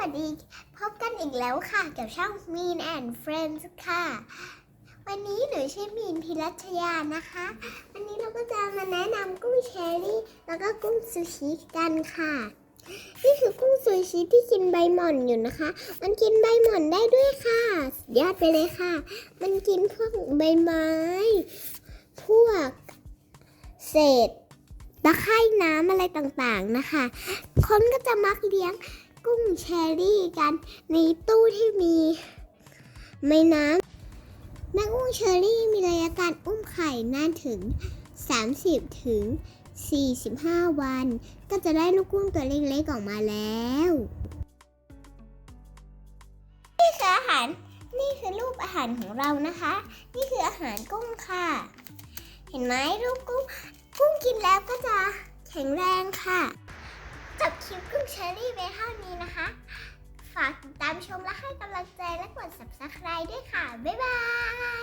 วัสดี พบกันอีกแล้วค่ะ กับช่อง Mean and Friends ค่ะ วันนี้หนูชื่อมีนพิรัชยานะคะ วันนี้เราก็จะมาแนะนำกุ้งเชอรี่ แล้วก็กุ้งซูชิกันค่ะ นี่คือกุ้งซูชิที่กินใบหม่อนอยู่นะคะ มันกินใบหม่อนได้ด้วยค่ะยอดไปเลยค่ะ มันกินพวกใบไม้ พวกเศษตะไคร่น้ำอะไรต่างๆนะคะ คนก็จะมักเลี้ยง กุ้งเชอรี่กันในตู้ที่มีไม่น้ำแม่กุ้งเชอรี่มีระยะการอุ้มไข่นานถึง 30 ถึง 45 วัน ก็จะได้ลูกกุ้งตัวเล็กๆออกมาแล้วนี่คืออาหารนี่คือรูปอาหารของเรานะคะ นี่คืออาหารกุ้งค่ะ เห็นไหมรูปกุ้งกุ้งกินแล้วก็จะแข็งแรงค่ะ จับคลิปกุ้งเชอรี่ไปเท่า ชมและให้กำลังใจและกด subscribe ด้วยค่ะ บ๊ายบาย